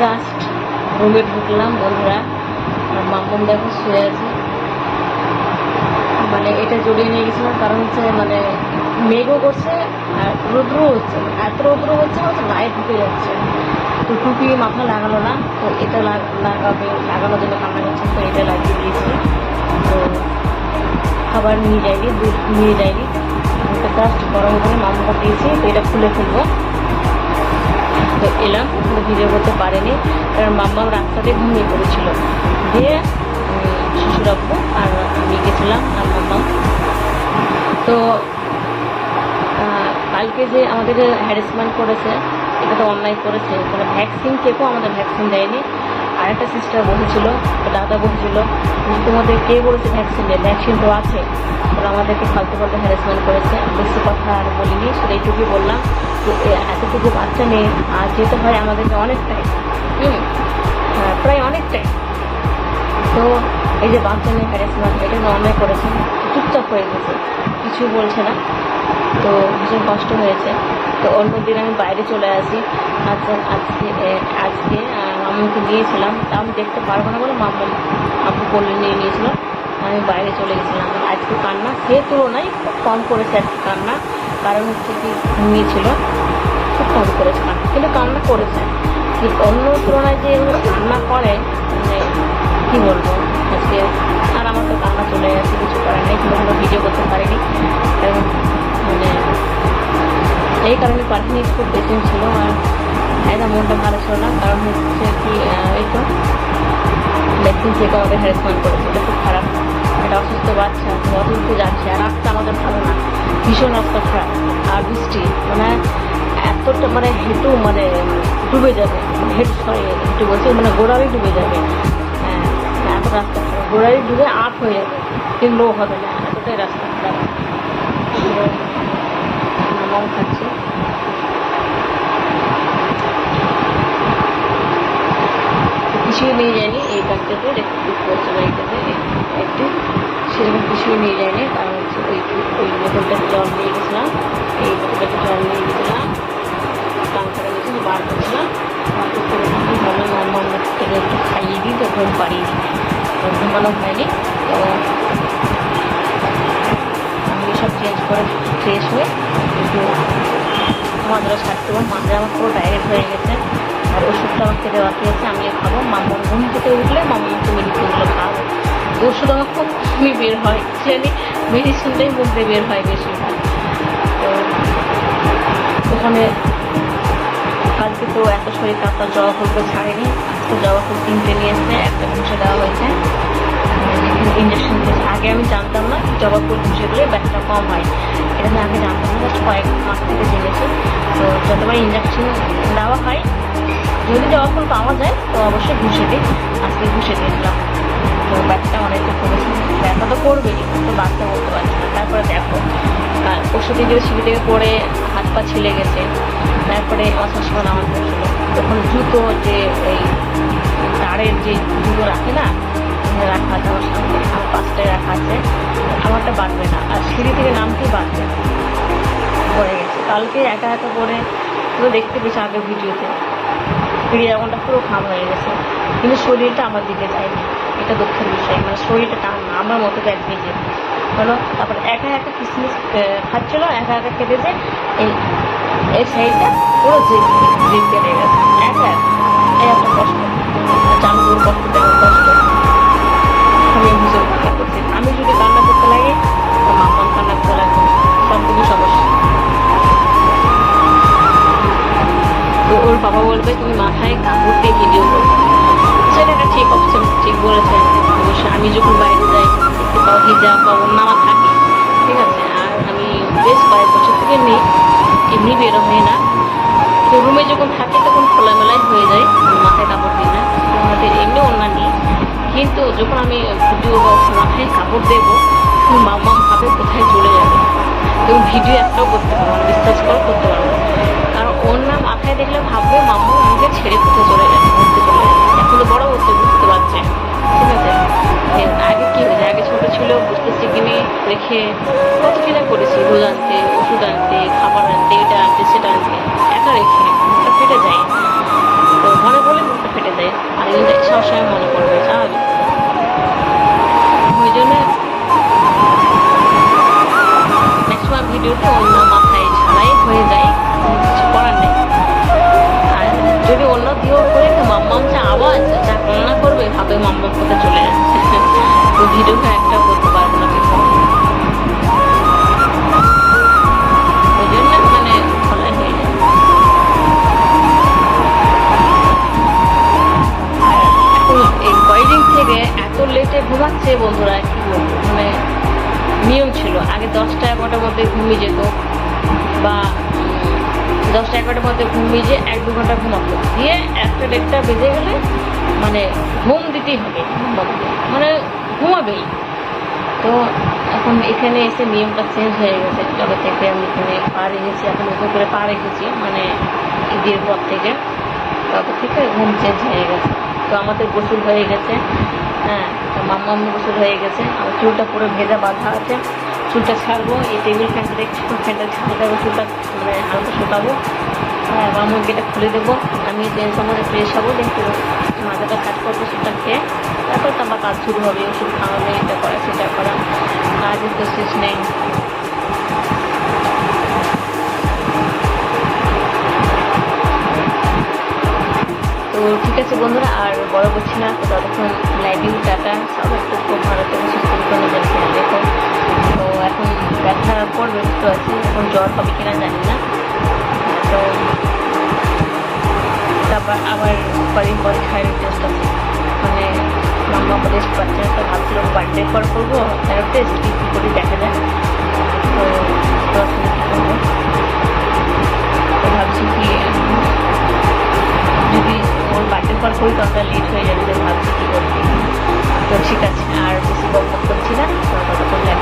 Just রুমে ঢুকলাম, বন্ধুরা। আর মাম্মম দেখো শুয়ে আছে। মানে এটা জড়িয়ে নিয়ে গেছিলাম, কারণ হচ্ছে মানে মেঘও করছে আর রৌদ্র হচ্ছে। এত রৌদ্র হচ্ছে হচ্ছে গায়ে ঢুকে যাচ্ছে। তো টুপি মাথা লাগালো না, তো এটা লাগাবে, লাগানোর জন্য কান্না করছে, তো এটা লাগিয়ে দিয়েছি। তো খাবার নিয়ে যায়নি, দুধ নিয়ে ওটা জাস্ট গরম করে মামুকে দিয়েছি, তো এটা খুলে ফেলব। তো এলাম, কিন্তু ভিডিও করতে পারেনি, কারণ মাম্মা রাস্তাতে ঘুমিয়ে পড়েছিল। দিয়ে শিশু রাখব আর আমি গেছিলাম আর মাম্মা তো কালকে যে আমাদের হ্যারাসমেন্ট করেছে, এটা তো অনলাইন করেছে মানে ভ্যাকসিন কেউ আমাদের ভ্যাকসিন দেয়নি। আর একটা সিস্টার বসেছিল তো দাদা বসেছিল তোমাদের কে বলেছে ভ্যাকসিন নেই ভ্যাকসিন তো আছে। ওরা আমাদেরকে ফালতু ফালতু হ্যারাসমেন্ট করেছে। বেশি কথা আর বলিনি শুধু এইটুকুই বললাম এ- এতটুকু বাচ্চা নেই আর যেতে হয় আমাদেরকে অনেকটাই। হুম হ্যাঁ, প্রায় অনেকটাই। তো এই যে বাচ্চা নিয়ে হ্যারাসমেন্ট এটা তো অন্যায় করেছে। চুপচাপ হয়ে গেছে। কিছু বলছে না। তো ভীষণ কষ্ট হয়েছে। তো অন্য দিন আমি বাইরে চলে আসি। আজকে এ, আজকে আম্মুকে নিয়েছিলাম, তা আমি দেখতে পারব না বলে মাম্মু আব্বু বলে নিয়ে নিয়েছিল। আমি বাইরে চলে গেছিলাম। আজকে কান্না, সে তুলনায় খুব কম করেছে আজকে কান্না। কারণ হচ্ছে কি ঘুমিয়েছিল খুব কম করেছে কান্না। কিন্তু কান্না করেছে। অন্য তুলনায় যে কান্না করে মানে কী বলব, আজকে আর আমার তো কান্না চলে গেছে, কিছু করার নেই কিন্তু কোনো ভিডিও করতে পারিনি। মানে এই কারণে পাঠিয়ে খুব পেশেন্ট ছিল আর একদম মনটা ভালো ছিল না, কারণ হচ্ছে কি এই তো ভ্যাকসিন থেকে আমাদের হ্যারাসমেন্ট করেছে, এটা খুব খারাপ। এটা অসুস্থ বাচ্চা অসুস্থ যাচ্ছে, আর রাস্তা আমাদের ভালো না, ভীষণ রাস্তা খারাপ, আর বৃষ্টি মানে এতটা মানে হেঁটু মানে ডুবে যাবে হেঁটু সরি হেঁটু বলছি মানে গোড়ালি ডুবে যাবে হ্যাঁ এত রাস্তা খারাপ, গোড়ালি ডুবে আপ হয়ে যাবে, কিন্তু লো হবে না, এতটাই রাস্তা খারাপ। ঘুম তো ঘুমানো হয়নি, তো আমি সব চেঞ্জ করে ফ্রেশ হয়ে একটু মাদ্রা ছাড়তে পারব মাদ্রা আমার পুরো ডাইরেক্ট হয়ে গেছে। আর ওষুধটা আমার খেতে বাকি আছে আমি খাব। মামার ঘুম থেকে উঠলে মামাকে মেডিসিনগুলো খাব ওষুধ আমার খুব কমই বের হয়, জানি মেডিসিনটাই মুখ দিয়ে বের হয় বেশিরভাগ। তো ওখানে কালকে তো এত শরীর কাঁপা জবা ফুল তো ছাড়েনি। তো জবা ফুল কিনতে নিয়ে এসে একটা ঘুষে দেওয়া হয়েছে। ইঞ্জেকশন দিয়েছে। আগে আমি জানতাম না জবা ফুল ঘুষে দিলে ব্যথাটা কম হয়। এটা আমি আগে জানতাম না কয়েক মাস থেকে জেনেছি। তো যতবার ইঞ্জেকশন দেওয়া হয়, যদি জবা ফুল পাওয়া যায়, তো অবশ্যই ঘুষে দিই। আজকে ঘুষে দিয়েছিলাম। তো ব্যথাটা অনেকটা কমেছে। ব্যথা তো করবেই, তো বাচ্চা বলতে পারছি না। তারপরে দেখো ওষুধে যে সিঁড়ি থেকে পড়ে পা ছিলে গেছে। তারপরে অসুস্থ নামাজ পড়ছিল তখন জুতো যে এই তারের যে জুতো রাখে না রাখা আছে আমার সামনে। আমার পাঁচটায় রাখা আছে, আমারটা বাঁধবে না। আর সিঁড়ি থেকে নামতেই বাঁধবে না। পড়ে গেছে। কালকে একা একা করে পুরো দেখতে পেয়েছি আগের ভিডিওতে। সিঁড়ি এমনটা পুরো খাম হয়ে গেছে। কিন্তু শরীরটা আমার দিকে যায়নি। এটা দুঃখের বিষয়। মানে শরীরটা টান আমার মতো একদিকে হলো তারপর একা একা কিসমিস খাচ্ছিল, একা একা খেতেছে এই এই সাইডটা পুরো জিপ জিপ কেটে গেছে। একা একটা কষ্ট। চান করে কষ্ট দেওয়ার কষ্ট আমি ভীষণ কান্না করছি। আমি যদি কান্না করতে লাগে মাম্মাম কান্না করতে লাগবে সব কিছু সমস্যা ওর বাবা বলবে, তুমি মাথায় কাপড় দিয়ে ভিডিও করবে সেটা ঠিক অপশন ঠিক অবশ্যই আমি যখন বাইরে যাই তাও হিজাব বা অন্য আমার থাকে, ঠিক আছে? আর আমি বেশ কয়েক বছর থেকে নেই এমনি বেরো হয় না। তো রুমে যখন থাকি তখন খোলামেলাই হয়ে যায়, মাথায় কাপড় দিই না, আমাদের এমনি অন্য নেই। কিন্তু যখন আমি ভিডিও বা মাথায় কাপড় দেবো মামা ভাবে কোথায় চলে যাবে। এবং ভিডিও একটাও করতে পারব না বিশ্বাস করো করতে পারব। কারণ ওর নাম মাথায় দেখলে ভাববে মাম্মু আমাকে ছেড়ে কোথায় চলে যাবে ঘুরতে চলে যাবে এখন বড় হচ্ছে, বুঝতে পারছে ঠিক আছে? রেখে কত কিনা করেছি, দুধ আনতে, ওষুধ আনতে, খাবার আনতে, এটা আনতে, সেটা আনতে, একা রেখে মুখটা ফেটে যায়। তো মনে পড়লে মুখটা ফেটে যায়, আর এটা সবসময় মনে পড়বে স্বাভাবিক ওই জন্য ম্যাক্সিমাম ভিডিওটা অন্য মাথায় ছাড়াই হয়ে যায় কিছু করার নেই। আর যদি অন্য দিয়েও করে তো মাম্মাম যে আওয়াজ, যা করবে, ভাবে মাম্মাম কোথায় চলে যাচ্ছে। তো ভিডিওটা একটা থেকে এত লেটে ঘুমাচ্ছে বন্ধুরা, কি মানে নিয়ম ছিল। আগে দশটা এগারোটার মধ্যে ঘুমিয়ে যেত বা দশটা এগারোটার মধ্যে ঘুমিয়ে যে এক দু ঘণ্টা ঘুমাতো। দিয়ে একটা দেড়টা বেজে গেলে মানে ঘুম দিতেই হবে মানে ঘুমাবেই। তো এখন এখানে এসে নিয়মটা চেঞ্জ হয়ে গেছে। যবে থেকে আমি এখানে পা রেখেছি, এখন নতুন করে পা রেখেছি মানে ঈদের পর থেকে। তবে থেকে ঘুম চেঞ্জ হয়ে গেছে। তো আমাদের গোসল হয়ে গেছে। হ্যাঁ তো মাম্মা গোসল হয়ে গেছে। আমার চুলটা পুরো ভেজা বাঁধা আছে। চুলটা ছাড়বো, এই টেবিল ফ্যানটা দেখছি ফ্যানটা ছাড়ে দেবো চুলটা মানে হালকা শুকাবো। হ্যাঁ মামুর গেটা খুলে দেবো। আমি চেঞ্জ আমাদের ফ্রেশ হব, দেখতে মাথাটা কাজ করব সেটা খেয়ে তারপর তো আমার কাজ শুরু হবে, ওষুধ খাওয়াবে এটা করা, সেটা করা। কাজের তো শেষ নেই। তো ঠিক আছে বন্ধুরা, আর বড় করছি না, তো ততক্ষণ লাইভিং টাটা। সব একটু খুব ভালো থেকে, সুস্থ নিজের খেয়াল রেখো। তো এখন ব্যথা পড়বে, বুঝতে পারছি, এখন জ্বর হবে কিনা জানি না। তো তারপর আবার কদিন পরে থাইরয়েড টেস্ট আছে মানে মাম্মা পাচ্ছে না তো ভাবছিলাম বার্থডে পর করব থাইরয়েড টেস্ট কী করে দেখা যায় তো আমার ভুল দরকার লেট হয়ে যাবে ভাবছি কি করছি। তো ঠিক আছে, আর বেশি বকবক করছি না তো কতক্ষণ বললে